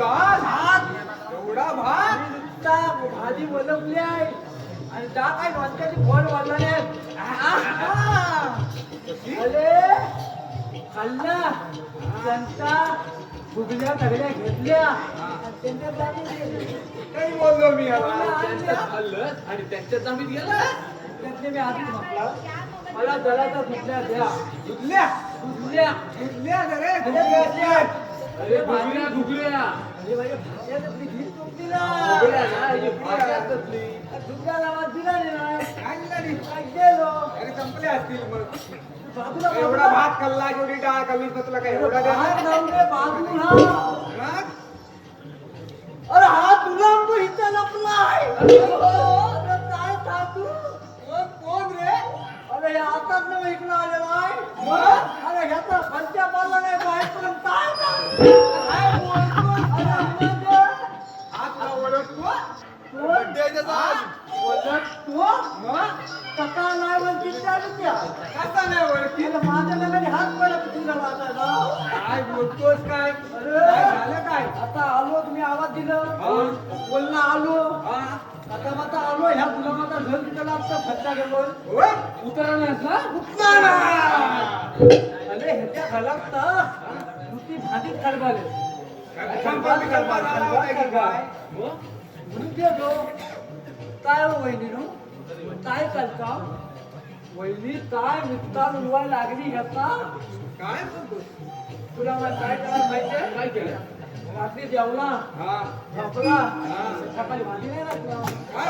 तास एवढा भात भाजी वलपली आहे. आणि त्या काय लोणच्याची फोड वाढला अरे खाल्ला. त्यांचा फुगल्या सगळ्या घेतल्या. त्यांच्या. काही बोललो मी त्यांचं खाल्लं आणि त्यांच्या जमीत गेलं. त्यातले मी आधीच म्हटलं मला जलाचा दुधल्या द्या. दुधल्या? दुधल्या. दुधल्या रे अरे अरे एवढा भात खाल्ला एवढी डाळ खाल्ली तुला काय एवढा? अरे हा तुला तो अरे काय साधू कोण रे? अरे आताच ना इकडं आले. ओळखतो मग? सकाळ नाही म्हणते त्या त्या कसा नाही ओळखी माझ्या नव्याने हात पडत तुला वाटायला काय बोलतोस काय? अरे. काय झालं काय? आता आलो तुम्ही आवाज दिलं. हा. बोलणं आलो. हा? आता आता आलो ह्या तुला माझा घर खर्चा गेलो होय? उतरण्यास ना उतरा. अरे ह्याच्या घालात तर नुसती आहोत की काय? म्हणून गेलो काय हो वहिनी नो काय करता वहिनी काय नुसता उडवायला लागली ह्याचा काय? तुला मला काय करायला माहितीये काय केलं? रात्री जेवला हा. झोपला. सकाळी भाजी नाही घातला काय?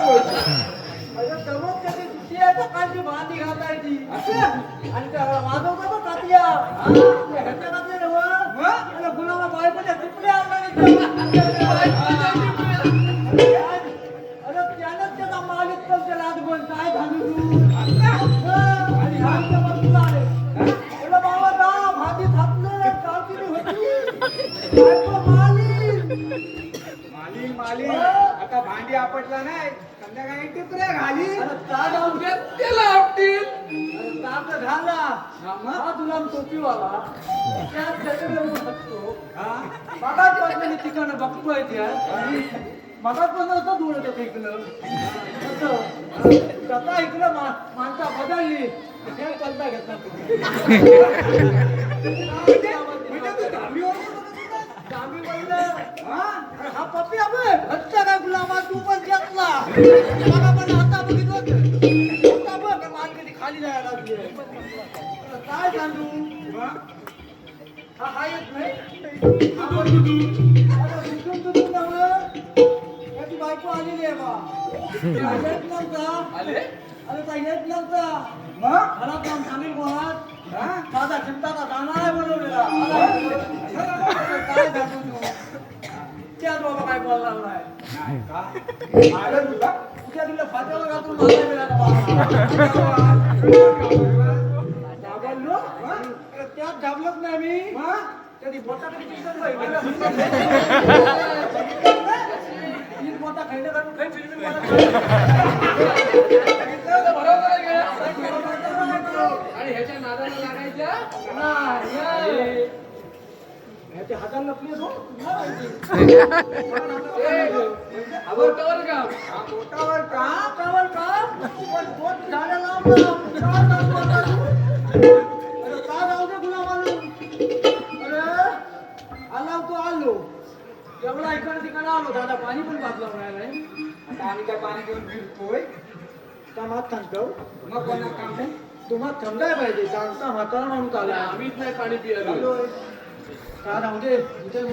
अरे दररोज त्याची दुसरी आहे सकाळची भाजी घालायची असं? आणि त्या वाजवता बघ कातल्या ह्याच्या? मग? आणि गुलाबा बायकोच्या टिपल्या अरे आता भांडी आपटला नाही संध्याकाळी टिपऱ्या घाली का जाऊन दे? त्याला आपटील ताप घाला हा तुला टोपीवाला त्यात बघा तिकडनं बघतोय त्या मगाच पण असं धुळत होतं इकडं असं ऐकलं इकडं मा- माणसा बदलली. हे घेतला म्हणजे हा? पप्पी आपण. हत्त काय गुलामा तू पण घेतला मला पण आता बघितलं होतं. आता बघ मान कधी खाली जायला काय सांगू? हा? हा येत नाही? बायको आलेली आहे बा हा येत नव्हता. आले? अरे ता येत नव्हता. मग? घरात जाऊन सांगेल कोणात हा? माझा चिंताचा दाना आहे बनवलेला. अरे काय सांगू तू त्याच बाबा काय बोलणार नाही. नाही का? आलं तुला? तुझ्या तुला दाबलो अरे त्यात दाबलोच नाही मी. आणि ह्याच्या नादाला लागायच्या? नाही. ह्याचे हाताला लपले तो का बोटावर का? पण झाडाला आला तो आलो. एवढा इकडे तिकडे आलो दादा पाणी पण वाचला नाही आता आम्ही काय पाणी घेऊन फिरतोय. कामात थांबतो. मग कोणा काम आहे? तुम्हाला थंडाय पाहिजे. चांगला म्हातारा माणूस आला. आम्हीच नाही पाणी पियालो. का राहू दे.